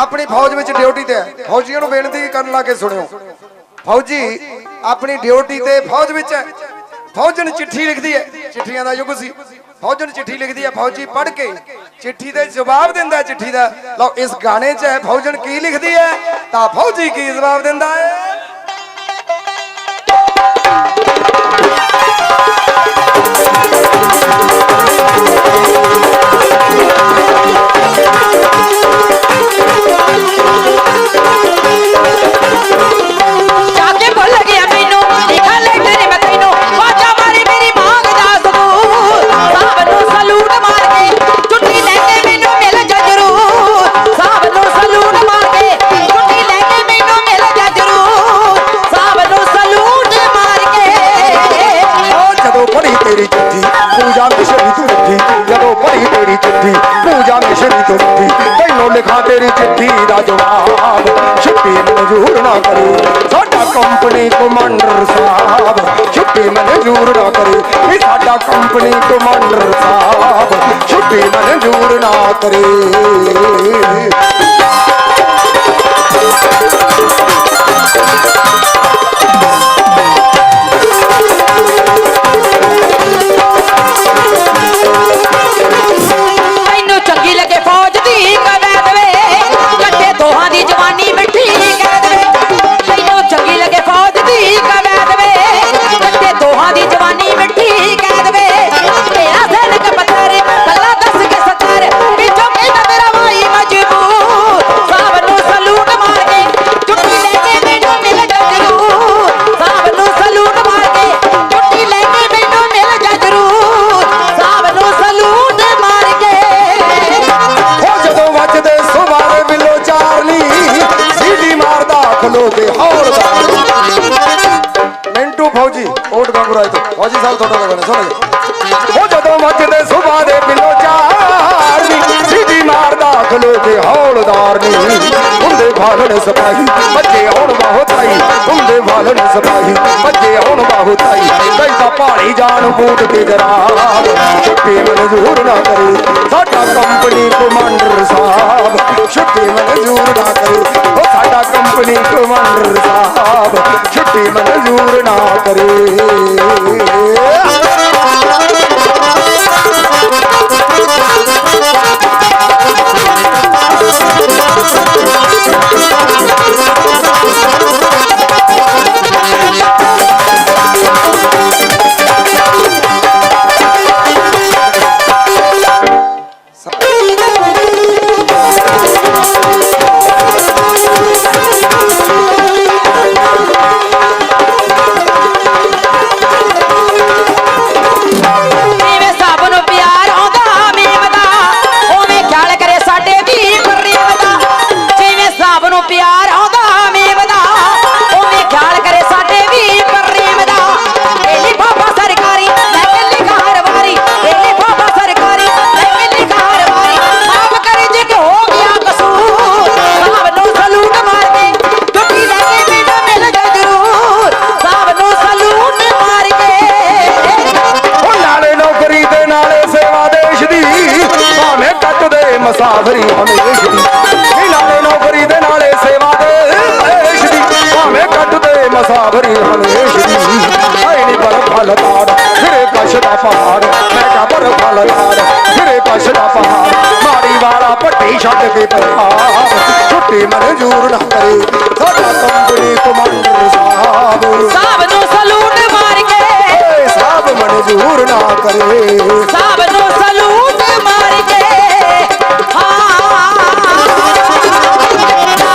ਆਪਣੀ ਫੌਜ ਵਿੱਚ ਡਿਊਟੀ ਤੇ ਹੈ। ਫੌਜੀਆਂ ਨੂੰ ਬੇਨਤੀ ਕਰਨ ਲਾ ਕੇ ਸੁਣਿਓ। ਫੌਜੀ, ਆਪਣੀ ਡਿਊਟੀ ਤੇ ਫੌਜ ਵਿੱਚ ਹੈ। ਫੌਜਣ ਚਿੱਠੀ ਲਿਖਦੀ ਹੈ। ਚਿੱਠੀਆਂ ਦਾ ਯੁੱਗ ਸੀ। ਫੌਜਣ ਚਿੱਠੀ ਲਿਖਦੀ ਹੈ। ਫੌਜੀ ਪੜ੍ਹ ਕੇ ਚਿੱਠੀ ਦੇ ਜਵਾਬ ਦਿੰਦਾ ਚਿੱਠੀ ਦਾ। ਲਓ, ਇਸ ਗਾਣੇ 'ਚ ਹੈ ਫੌਜਣ ਕੀ ਲਿਖਦੀ ਹੈ? ਤਾਂ ਫੌਜੀ ਕੀ ਜਵਾਬ ਦਿੰਦਾ ਹੈ? ਤੇਰੀ ਚਿੱਠੀ ਦਾ ਜਵਾਬ ਛੁੱਟੀ ਮਨਜ਼ੂਰ ਨਾ ਕਰੇ। ਸਾਡਾ ਕੰਪਨੀ ਕਮਾਂਡਰ ਸਾਹਿਬ, ਛੁੱਟੀ ਮਨਜ਼ੂਰ ਨਾ ਕਰੇ। ਇਹ ਸਾਡਾ ਕੰਪਨੀ ਕਮਾਂਡਰ ਸਾਹਿਬ, ਛੁੱਟੀ ਮਨਜ਼ੂਰ ਨਾ ਕਰੇ। ਮੈਨੂੰ ਚੰਗੀ ਲੱਗੇ ਫੌਜ ਦੀ dicho ਫੌਜੀ ਸਾਹਿਬ ਤੁਹਾਡਾ ਗਾਣਾ ਸੁਣੋ ਜੀ। ਹੋ ਜਦੋਂ ਵੱਜਦੇ ਸੁਬਾਰੇ ਬਿੱਲੋ ਚਾਰਲੀ ਸੀਡੀ ਮਾਰਦਾ ਖਲੋਗੇ ਹੌਲਦਾਰ ਨੀ। ਹੁੰਦੇ ਭਾਲਣ ਸਪਾਹੀ ਬੱਜੇ ਆਉਣ ਬਾਹੋਤਾਈ ਹੁੰਦੇ ਭਾਲਣ ਸਪਾਹੀ ਬੱਜੇ ਆਉਣ ਬਾਹੋਤਾਈ ਕਹਿੰਦਾ ਭਾਰੀ ਜਾਨ ਬੂਟ ਤੇ ਜਰਾਬ ਛੁੱਟੀ ਮਨਜ਼ੂਰ ਨਾ ਕਰੇ। ਸਾਡਾ ਕੰਪਨੀ ਕਮਾਂਡਰ ਸਾਹਿਬ, ਛੁੱਟੀ ਮਨਜ਼ੂਰ ਨਾ ਕਰੇ। ਕਮਾਂਡਰ ਸਾਹਿਬ ਛੁੱਟੀ ਮਨਜ਼ੂਰ ਨਾ ਕਰੇ। ਫਲਦਾਰ ਫਿਰੇ ਕਸ਼ ਦਾ ਪਹਾੜ ਮੈਂ ਕਾ ਪਰ ਫਲਦਾਰ ਫਿਰੇ ਕਸ਼ ਦਾ ਪਹਾੜ ਮਾੜੀ ਵਾਲਾ ਪੱਟੀ ਛੱਡ ਕੇ ਪੰਜਾਬ ਛੁੱਟੀ ਮਨਜ਼ੂਰ ਨਾ ਕਰੇ ਸਾਡਾ ਕੰਪਨੀ ਕਮਾਂਡਰ ਸਾਹਿਬ। ਸਭ ਨੂੰ ਸਲੂਟ ਮਾਰ ਕੇ। ਸਾਹਿਬ ਮਨਜ਼ੂਰ ਨਾ ਕਰੇ। ਸਭ